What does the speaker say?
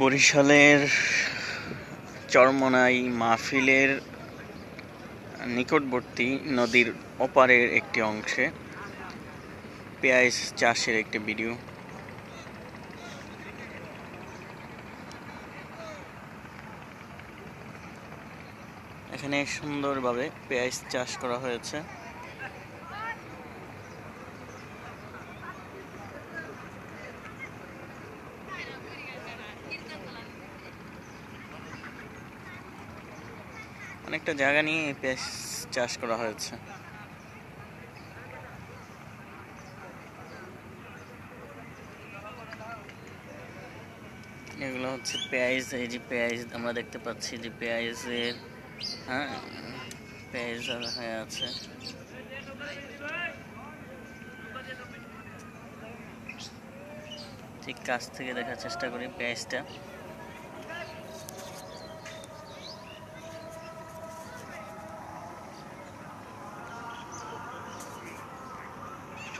বরিশালের চরমনাই মাহফিলের নিকটবর্তী নদীর ওপারের একটি অংশে পেঁয়াজ চাষের একটি ভিডিও। এখানে সুন্দরভাবে পেঁয়াজ চাষ করা হয়েছে। অনেকটা জায়গা নিয়ে পেঁয়াজ চাষ করা হয়েছে। এগুলো হচ্ছে পেঁয়াজ, এই যে পেঁয়াজ আমরা দেখতে পাচ্ছি যে পেঁয়াজের হ্যাঁ পেঁয়াজ হয়ে আছে। ঠিক কাছ থেকে দেখার চেষ্টা করি পেঁয়াজটা।